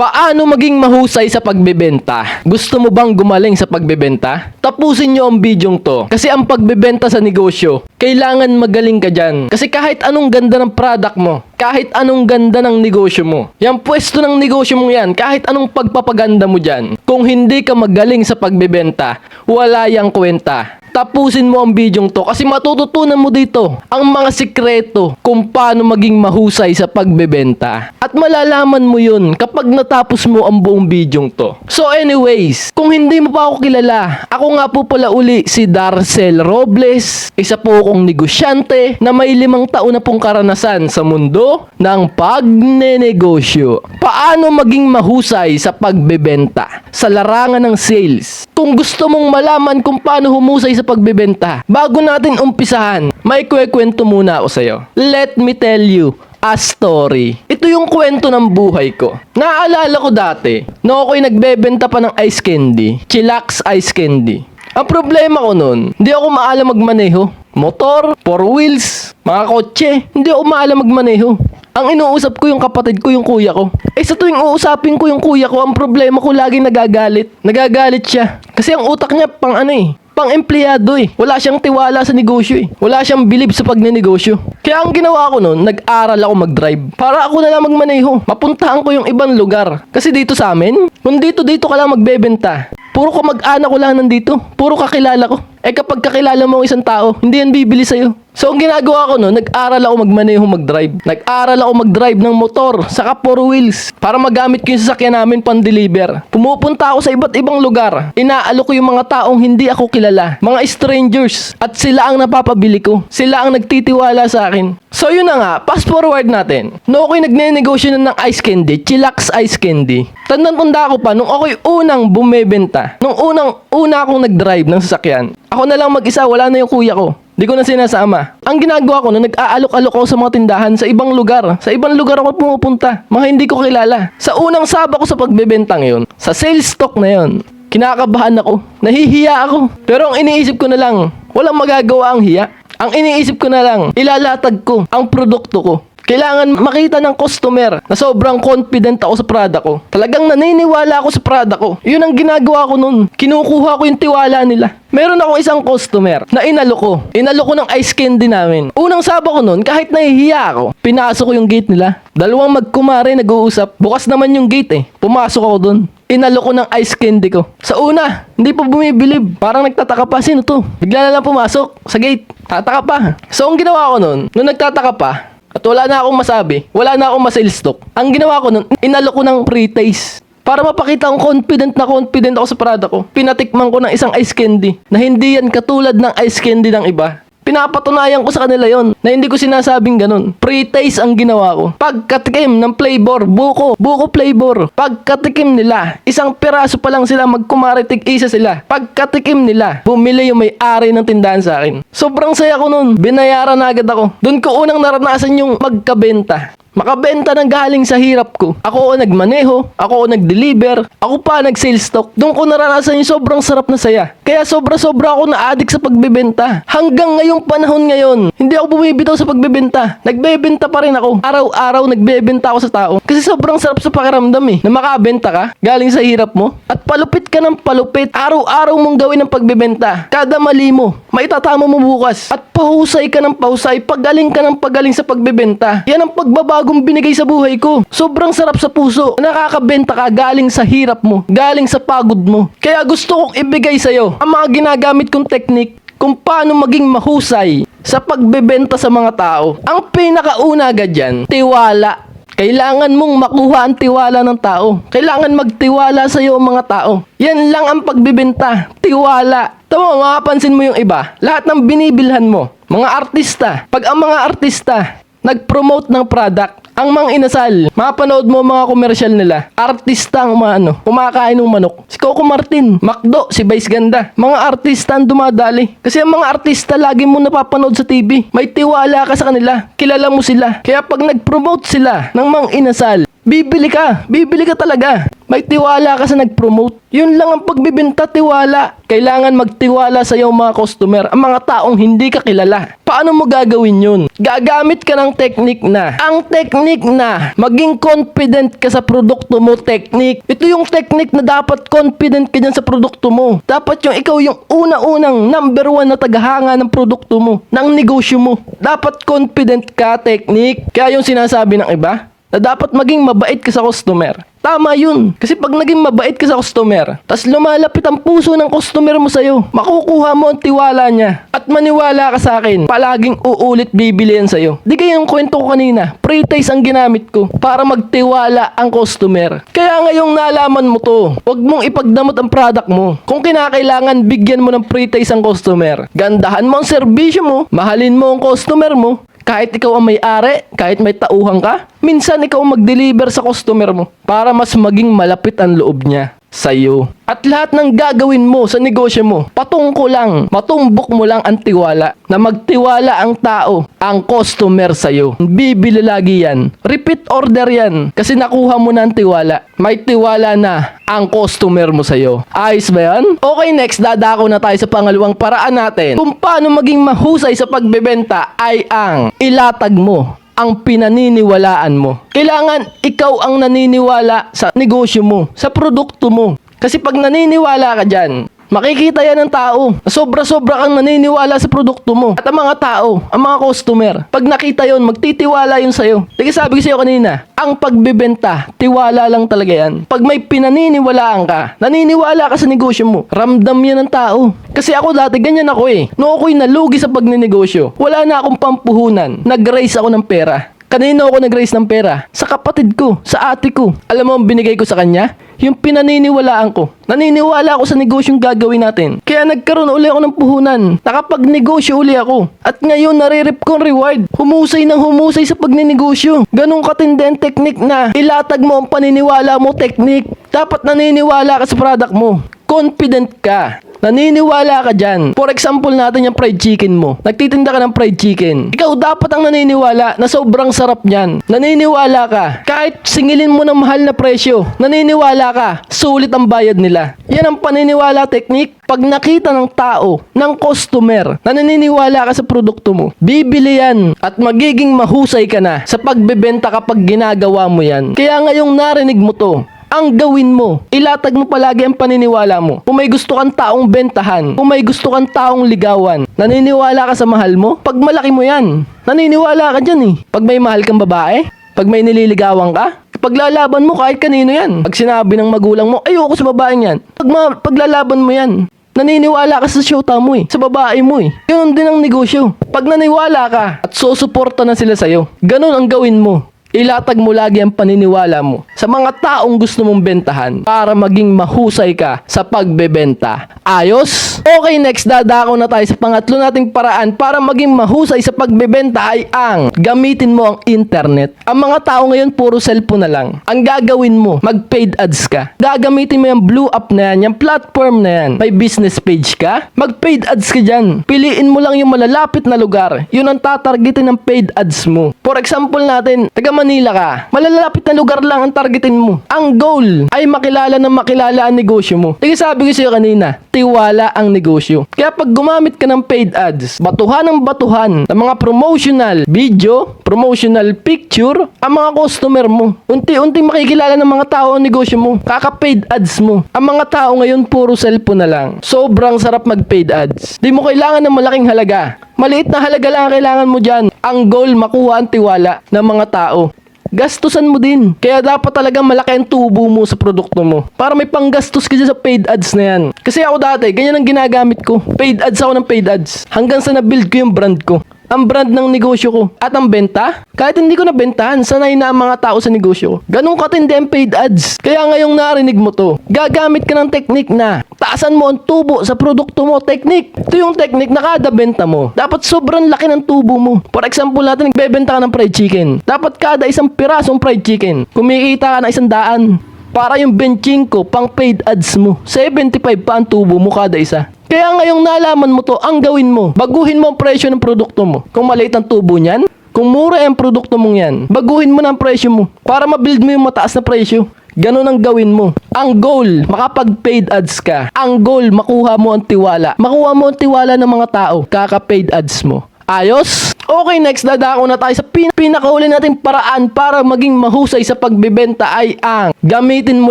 Paano maging mahusay sa pagbebenta? Gusto mo bang gumaling sa pagbebenta? Tapusin nyo ang bidyong to. Kasi ang pagbebenta sa negosyo, kailangan magaling ka dyan. Kasi kahit anong ganda ng product mo, kahit anong ganda ng negosyo mo, yung pwesto ng negosyo mo yan, kahit anong pagpapaganda mo dyan, kung hindi ka magaling sa pagbebenta, wala yang kwenta. Tapusin mo ang bidyong to kasi matututunan mo dito ang mga sikreto kung paano maging mahusay sa pagbebenta. At malalaman mo yun kapag natapos mo ang buong bidyong to. So anyways, kung hindi mo pa ako kilala, ako nga po pala uli si Darcel Robles, isa po akong negosyante na may limang taon na pong karanasan sa mundo ng pagnenegosyo. Paano maging mahusay sa pagbebenta sa larangan ng sales? Kung gusto mong malaman kung paano humusay sa pagbebenta, bago natin umpisahan, may kwekwento muna ako sa'yo. Let me tell you a story. Ito yung kwento ng buhay ko. Naaalala ko dati, no ako'y nagbebenta pa ng ice candy, chillax ice candy. Ang problema ko nun, hindi ako maalam magmaneho. Motor, four wheels, mga kotse, hindi ako maalam magmaneho. Ang inuusap ko yung kapatid ko, yung kuya ko. Eh sa tuwing uusapin ko yung kuya ko, ang problema ko laging nagagalit. Nagagalit siya. Kasi ang utak niya pang ano eh, pang empleyado eh. Wala siyang tiwala sa negosyo eh. Wala siyang bilib sa pagnenegosyo. Kaya ang ginawa ko noon, nag-aral ako mag-drive. Para ako na lang magmaneho. Mapuntahan ko yung ibang lugar. Kasi dito sa amin, kung dito dito ka lang magbebenta, puro ko mag-anak ko lang nandito. Puro kakilala ko. Eh kapag kakilala mo ang isang tao, hindi yan bibili sa'yo. So ang ginagawa ko no, nag-aral ako magmaneho mag-drive. Nag-aral ako mag-drive ng motor, saka four wheels, para magamit ko yung sasakyan namin pan-deliver. Pumupunta ako sa iba't ibang lugar. Inaalok ko yung mga taong hindi ako kilala. Mga strangers. At sila ang napapabili ko. Sila ang nagtitiwala sa akin. So yun na nga, fast forward natin. No ako'y nagne-negosyo na ng ice candy, chillax ice candy. Tandang-tanda ko pa, nung ako'y unang bumebenta, nung unang una akong nag-drive ng sasakyan, ako na lang mag-isa, wala na yung kuya ko. Di ko na sinasama. Ang ginagawa ko na nag-aalok-alok ako sa mga tindahan sa ibang lugar. Sa ibang lugar ako pumupunta. Mga hindi ko kilala. Sa unang saba ko sa pagbebenta ngayon, sa sales stock na yon, kinakabahan ako. Nahihiya ako. Pero ang iniisip ko na lang, walang magagawa ang hiya. Ang iniisip ko na lang, ilalatag ko ang produkto ko. Kailangan makita ng customer na sobrang confident ako sa product ko. Talagang naniniwala ako sa product ko. Yun ang ginagawa ko nun. Kinukuha ko yung tiwala nila. Meron ako isang customer na inalo ko. Inalo ko ng ice candy namin. Unang saba ko nun, kahit nahihiya ako, pinasok ko yung gate nila. Dalawang magkumare nag-uusap. Bukas naman yung gate eh. Pumasok ako dun. Inalo ko ng ice candy ko. Sa una, hindi pa bumibilib. Parang nagtataka pa, sino to? Bigla na lang pumasok sa gate. Tataka pa. So, ang ginawa ko nun, nung nagtataka pa, at wala na akong masabi, wala na akong ma-sales. Ang ginawa ko nun, inalo ko ng pre-taste. Para mapakita akong confident na confident ako sa product ko. Pinatikman ko ng isang ice candy na hindi yan katulad ng ice candy ng iba. Pinapatunayan ko sa kanila yon na hindi ko sinasabing ganun. Pre-taste ang ginawa ko. Pagkatikim ng flavor, buko, buko flavor. Pagkatikim nila, isang piraso pa lang sila magkumaritig isa sila. Pagkatikim nila, bumili yung may-ari ng tindahan sa akin. Sobrang saya ko nun. Binayaran na agad ako. Doon ko unang naranasan yung magkabenta. Makabenta ng galing sa hirap ko. Ako ang nagmaneho, ako ang nag-deliver, ako pa nag-sales stock. Doon ko naranasan yung sobrang sarap na saya. Kaya sobra-sobra ako na-addict sa pagbebenta. Hanggang ngayong panahon ngayon, hindi ako bumibitaw sa pagbebenta. Nagbebenta pa rin ako. Araw-araw nagbebenta ako sa tao. Kasi sobrang sarap sa pakiramdam eh. Na makabenta ka, galing sa hirap mo. At palupit ka ng palupit. Araw-araw mong gawin ang pagbebenta. Kada mali mo, maitatama mo bukas. At pahusay ka ng pahusay, pagaling ka ng pagaling sa pagbebenta. Yan ang pagbabagong binigay sa buhay ko. Sobrang sarap sa puso. Nakakabenta ka galing sa hirap mo, galing sa pagod mo. Kaya gusto kong ibigay sa'yo ang mga ginagamit kong teknik kung paano maging mahusay sa pagbebenta sa mga tao. Ang pinakauna agad dyan, tiwala. Kailangan mong makuha ang tiwala ng tao. Kailangan magtiwala sa iyo ang mga tao. Yan lang ang pagbibenta. Tiwala. Tama, makapansin mo yung iba. Lahat ng binibilhan mo, mga artista. Pag ang mga artista nag-promote ng product, ang mga inasal, mapanood mo mga komersyal nila. Artista ang mga ano, kumakain ng manok. Si Coco Martin, Macdo, si Vice Ganda. Mga artista ang dumadali. Kasi ang mga artista lagi mo napapanood sa TV. May tiwala ka sa kanila. Kilala mo sila. Kaya pag nag-promote sila ng mga inasal, bibili ka. Bibili ka talaga. May tiwala ka sa nag-promote. Yun lang ang pagbibenta, tiwala. Kailangan magtiwala sa yung mga customer, ang mga taong hindi ka kilala. Paano mo gagawin yun? Gagamit ka ng technique na. Ang technique na maging confident ka sa produkto mo, technique. Ito yung technique na dapat confident ka dyan sa produkto mo. Dapat yung ikaw yung una-unang number one na tagahanga ng produkto mo, ng negosyo mo. Dapat confident ka, technique. Kaya yung sinasabi ng iba, na dapat maging mabait ka sa customer. Tama yun. Kasi pag naging mabait ka sa customer, tas lumalapit ang puso ng customer mo sa'yo, makukuha mo ang tiwala niya. At maniwala ka sa akin, palaging uulit bibili yan sa'yo. Di kaya yung kwento ko kanina, pre-taste ang ginamit ko para magtiwala ang customer. Kaya ngayong nalaman mo to, huwag mong ipagdamot ang product mo. Kung kinakailangan, bigyan mo ng pre-taste ang customer. Gandahan mo ang serbisyo mo, mahalin mo ang customer mo, kahit ikaw ang may-ari, kahit may tauhan ka, minsan ikaw mag-deliver sa customer mo para mas maging malapit ang loob niya sa iyo. At lahat ng gagawin mo sa negosyo mo, patungko lang, matumbok mo lang ang tiwala na magtiwala ang tao, ang customer sa iyo. Bibili lagi yan. Repeat order yan kasi nakuha mo na ang tiwala. May tiwala na ang customer mo sa iyo. Ayos ba yan? Okay, next, dadako na tayo sa pangalawang paraan natin. Kung paano maging mahusay sa pagbebenta ay ang ilatag mo ang pinaniniwalaan mo. Kailangan ikaw ang naniniwala sa negosyo mo, sa produkto mo. Kasi pag naniniwala ka dyan, makikita yan ng tao. Sobra-sobra kang naniniwala sa produkto mo. At ang mga tao, ang mga customer, pag nakita yon magtitiwala yun sa'yo. Sige sabi ko sa'yo kanina, ang pagbebenta, tiwala lang talaga yan. Pag may pinaniniwalaan ka, naniniwala ka sa negosyo mo, ramdam yan ng tao. Kasi ako dati ganyan ako eh. Noong ako'y nalugi sa pagninegosyo, wala na akong pampuhunan. Nag-raise ako ng pera. Kanino ako nag-raise ng pera? Sa kapatid ko, sa ate ko. Alam mo ang binigay ko sa kanya? Yung pinaniniwalaan ko. Naniniwala ako sa negosyong gagawin natin. Kaya nagkaroon uli ako ng puhunan. Nakapag-negosyo uli ako. At ngayon naririp ko ang reward. Humusay ng humusay sa pagninegosyo. Ganong katindi ang technique na ilatag mo ang paniniwala mo technique. Dapat naniniwala ka sa product mo. Confident ka. Naniniwala ka dyan. For example natin yung fried chicken mo. Nagtitinda ka ng fried chicken. Ikaw dapat ang naniniwala na sobrang sarap niyan. Naniniwala ka. Kahit singilin mo ng mahal na presyo, naniniwala ka. Sulit ang bayad nila. Yan ang paniniwala technique. Pag nakita ng tao, ng customer, na naniniwala ka sa produkto mo, bibili yan at magiging mahusay ka na sa pagbebenta kapag ginagawa mo yan. Kaya ngayong narinig mo to, ang gawin mo, ilatag mo palagi ang paniniwala mo. Kung may gusto kang taong bentahan, kung may gusto kang taong ligawan, naniniwala ka sa mahal mo, pag malaki mo yan, naniniwala ka dyan eh. Pag may mahal kang babae, pag may nililigawan ka, paglalaban mo kahit kanino yan. Pag sinabi ng magulang mo, ayoko sa babaeng yan. Pag ma- paglalaban mo yan, naniniwala ka sa syota mo eh, sa babae mo eh. Yun din ang negosyo. Pag naniwala ka at susuporta na sila sa'yo, ganun ang gawin mo. Ilatag mo lagi ang paniniwala mo sa mga taong gusto mong bentahan para maging mahusay ka sa pagbebenta. Ayos? Okay, next dadako na tayo sa pangatlo nating paraan para maging mahusay sa pagbebenta ay ang gamitin mo ang internet. Ang mga tao ngayon puro cellphone na lang. Ang gagawin mo, mag-paid ads ka. Gagamitin mo yung blue app na yan, yung platform na yan. May business page ka, mag-paid ads ka dyan. Piliin mo lang yung malalapit na lugar. Yun ang tatargetin ng paid ads mo. For example natin, taga Manila ka, malalapit na lugar lang ang targetin mo. Ang goal ay makilala na makilala ang negosyo mo. Sige sabi ko sa'yo kanina, tiwala ang negosyo. Kaya pag gumamit ka ng paid ads, batuhan ng batuhan ng mga promotional video, promotional picture, ang mga customer mo. Unti-unti makikilala ng mga tao ang negosyo mo. Kaka-paid ads mo. Ang mga tao ngayon puro cellphone na lang. Sobrang sarap mag-paid ads. Di mo kailangan ng malaking halaga. Maliit na halaga lang ang kailangan mo dyan. Ang goal, makuha ang tiwala ng mga tao. Gastusan mo din. Kaya dapat talagang malaki ang tubo mo sa produkto mo. Para may panggastos ka sa paid ads na yan. Kasi ako dati, ganyan ang ginagamit ko. Paid ads ako ng paid ads. Hanggang sa na-build ko yung brand ko. Ang brand ng negosyo ko. At ang benta, kahit hindi ko nabentahan, sanay na ang mga tao sa negosyo ko. Ganong katindi ang paid ads. Kaya ngayong narinig mo to, gagamit ka ng technique na taasan mo ang tubo sa produkto mo. Technique. Ito yung technique na kada benta mo. Dapat sobrang laki ng tubo mo. For example natin, nagbebenta ka ng fried chicken. Dapat kada isang pirasong fried chicken, kumikita ka na isang daan. Para yung benching ko, pang paid ads mo. 75 pa ang tubo mo kada isa. Kaya ngayong nalaman mo to, ang gawin mo, baguhin mo ang presyo ng produkto mo. Kung maliit ang tubo niyan, kung mura ang produkto mong yan, baguhin mo na ang presyo mo para mabuild mo yung mataas na presyo. Ganon ang gawin mo. Ang goal, makapag-paid ads ka. Ang goal, makuha mo ang tiwala. Makuha mo ang tiwala ng mga tao. Kaka-paid ads mo. Ayos? Okay, next dadako na tayo sa pin pinakauli nating paraan para maging mahusay sa pagbebenta ay ang gamitin mo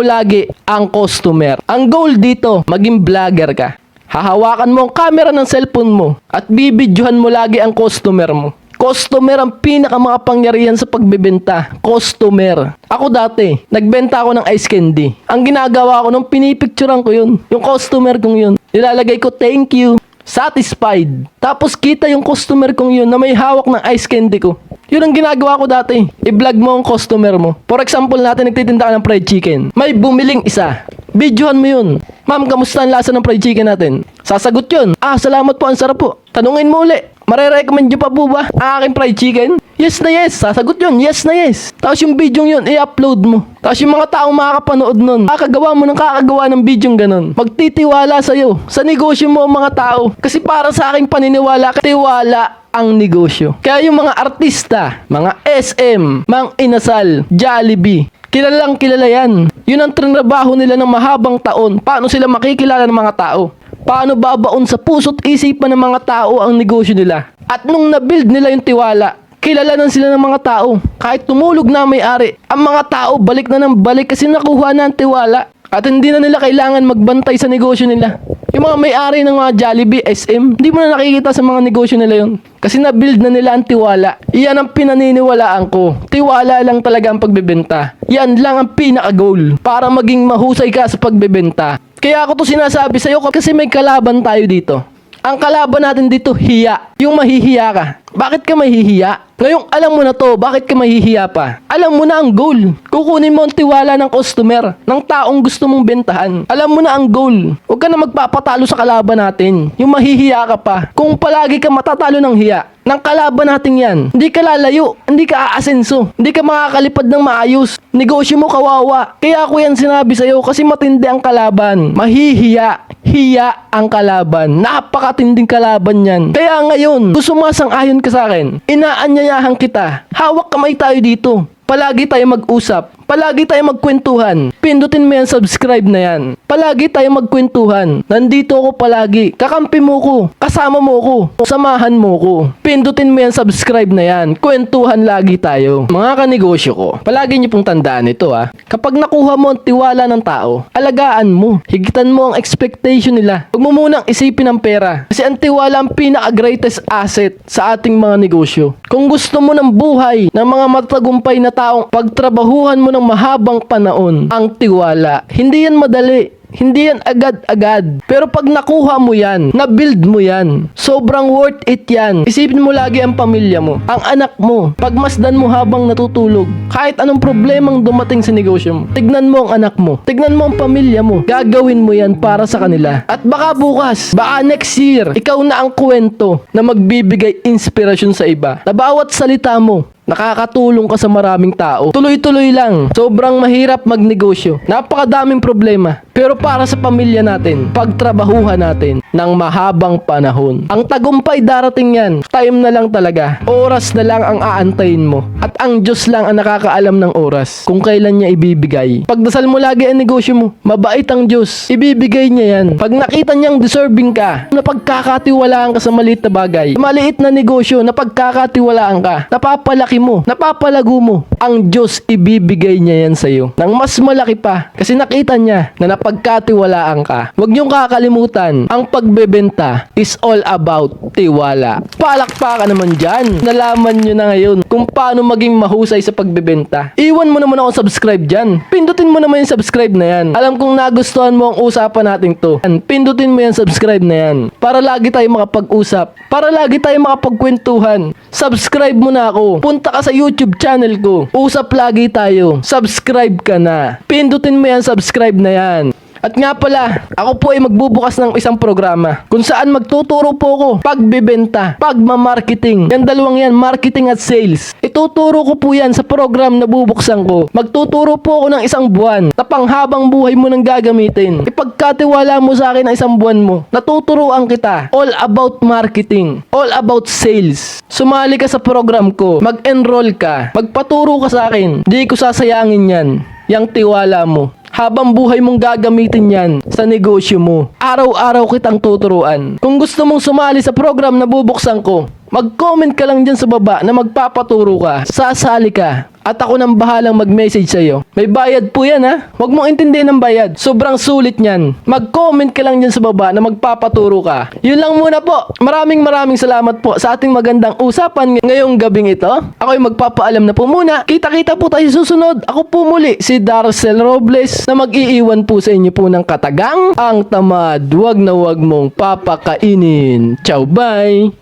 lagi ang customer. Ang goal dito, maging vlogger ka. Hahawakan mo ang camera ng cellphone mo at bibidyohan mo lagi ang customer mo. Customer ang pinakamakapangyarihan sa pagbebenta. Customer. Ako dati, nagbenta ako ng ice candy. Ang ginagawa ko nung pinipicturean ko yun, yung customer kong yun. Nilalagay ko thank you, satisfied. Tapos kita yung customer kong yun na may hawak ng ice candy ko. Yun ang ginagawa ko dati. I-vlog mo ang customer mo. For example natin, nagtitinda ka ng fried chicken. May bumiling isa. Videohan mo yun. Ma'am, kamusta ang lasa ng fried chicken natin? Sasagot yun. Ah, salamat po, ang sarap po. Tanungin mo uli. Marerecommend nyo pa po ba ang aking fried chicken? Yes na yes. Sasagot yun. Yes na yes. Tapos yung video yun, i-upload mo. Tapos yung mga taong makakapanood nun, kakagawa mo ng kakagawa ng video ganun. Magtitiwala sa'yo. Sa negosyo mo ang mga tao. Kasi para sa aking paniniwala, tiwala ang negosyo. Kaya yung mga artista, mga SM, Mang Inasal, Jollibee, kilalang kilala yan. Yun ang trinabaho nila ng mahabang taon. Paano sila makikilala ng mga tao? Paano babaon sa puso't isipan ng mga tao ang negosyo nila? At nung nabuild nila yung tiwala, kilala na sila ng mga tao. Kahit tumulog na may-ari, ang mga tao balik na ng balik kasi nakuha na ang tiwala. At hindi na nila kailangan magbantay sa negosyo nila. Yung mga may-ari ng mga Jollibee, SM, hindi mo na nakikita sa mga negosyo nila yun. Kasi na-build na nila ang tiwala. Iyan ang pinaniniwalaan ko. Tiwala lang talaga ang pagbebenta. Yan lang ang pinaka-goal para maging mahusay ka sa pagbebenta. Kaya ako to sinasabi sa'yo kasi may kalaban tayo dito. Ang kalaban natin dito, hiya. Yung mahihiya ka. Bakit ka mahihiya? Ngayong alam mo na to, bakit ka mahihiya pa? Alam mo na ang goal. Kukunin mo ang tiwala ng customer, ng taong gusto mong bentahan. Alam mo na ang goal. Huwag ka na magpapatalo sa kalaban natin. Yung mahihiya ka pa. Kung palagi ka matatalo ng hiya, ng kalaban natin yan. Hindi ka lalayo, hindi ka aasenso, hindi ka makakalipad ng maayos. Negosyo mo kawawa. Kaya ako yan sinabi sa'yo kasi matindi ang kalaban. Mahihiya. Hiya ang kalaban. Napakatinding kalaban yan. Kaya ngayon, kung sumasang-ayon ka sa akin, inaanyayahan kita. Hawak kamay tayo dito. Palagi tayo mag-usap. Palagi tayo magkwentuhan. Pindutin mo yan, subscribe na yan. Palagi tayo magkwentuhan. Nandito ako palagi. Kakampi mo ko. Kasama mo ko. Samahan mo ko. Pindutin mo yan, subscribe na yan. Kwentuhan lagi tayo. Mga kanegosyo ko, palagi niyo pong tandaan ito ah. Kapag nakuha mo ang tiwala ng tao, alagaan mo. Higitan mo ang expectation nila. Huwag mo munang isipin ang pera. Kasi ang tiwala ang pinaka-greatest asset sa ating mga negosyo. Kung gusto mo ng buhay ng mga matagumpay na taong pagtrabahuhan mo ng mahabang panahon ang tiwala. Hindi yan madali. Hindi yan agad-agad. Pero pag nakuha mo yan, na-build mo yan, sobrang worth it yan. Isipin mo lagi ang pamilya mo, ang anak mo, pagmasdan mo habang natutulog. Kahit anong problemang dumating sa negosyo mo, tignan mo ang anak mo, tignan mo ang pamilya mo. Gagawin mo yan para sa kanila. At baka bukas, baka next year, ikaw na ang kwento na magbibigay inspirasyon sa iba. Na bawat salita mo, Nakakatulong ka sa maraming tao. Tuloy-tuloy lang. Sobrang mahirap magnegosyo. Napakadaming problema. Pero para sa pamilya natin, pagtrabahuhan natin ng mahabang panahon. Ang tagumpay darating yan. Time na lang talaga. Oras na lang ang aantayin mo. At ang Diyos lang ang nakakaalam ng oras kung kailan niya ibibigay. Pagdasal mo lagi ang negosyo mo. Mabait ang Diyos. Ibibigay niya yan. Pag nakita niyang deserving ka, na pagkakatiwalaan ka sa maliit na bagay, maliit na negosyo na pagkakatiwalaan ka, napapalaki mo, napapalago mo, ang Diyos ibibigay niya yan sa'yo. Nang mas malaki pa. Kasi nakita niya na napagkatiwalaan ka. Huwag niyong kakalimutan, ang pagbebenta is all about tiwala. Palakpakan naman dyan. Nalaman niyo na ngayon kung paano maging mahusay sa pagbebenta. Iwan mo naman ako subscribe dyan. Pindutin mo naman yung subscribe na yan. Alam kong nagustuhan mo ang usapan natin to. Pindutin mo yan subscribe na yan. Para lagi tayo makapag-usap. Para lagi tayo makapagkwentuhan. Subscribe mo na ako. Punta ka sa YouTube channel ko. Usap lagi tayo. Subscribe ka na. Pindutin mo yan subscribe na yan. At nga pala, ako po ay magbubukas ng isang programa kung saan magtuturo po ako pagbebenta, pagmamarketing. Yan dalawang yan, marketing at sales. Ituturo ko po yan sa program na bubuksan ko. Magtuturo po ako ng isang buwan na panghabang buhay mo nang gagamitin. Ipagkatiwala mo sa akin ang isang buwan mo. Natuturuan kita. All about marketing. All about sales. Sumali ka sa program ko. Mag-enroll ka. Magpaturo ka sa akin. Di ko sasayangin yan. Yang tiwala mo. Habang buhay mong gagamitin yan sa negosyo mo. Araw-araw kitang tuturuan. Kung gusto mong sumali sa program na bubuksan ko, mag-comment ka lang dyan sa baba na magpapaturo ka. Sasali ka. At ako nang bahalang mag-message sa'yo. May bayad po yan ha. Huwag mong intindihin ng bayad. Sobrang sulit niyan. Mag-comment ka lang dyan sa baba na magpapaturo ka. Yun lang muna po. Maraming maraming salamat po sa ating magandang usapan ng- ngayong gabing ito. Ako'y magpapaalam na po muna. Kita-kita po tayo susunod. Ako po muli si Darcel Robles na mag-iiwan po sa inyo po ng katagang ang tamad. Huwag na huwag mong papakainin. Ciao, bye!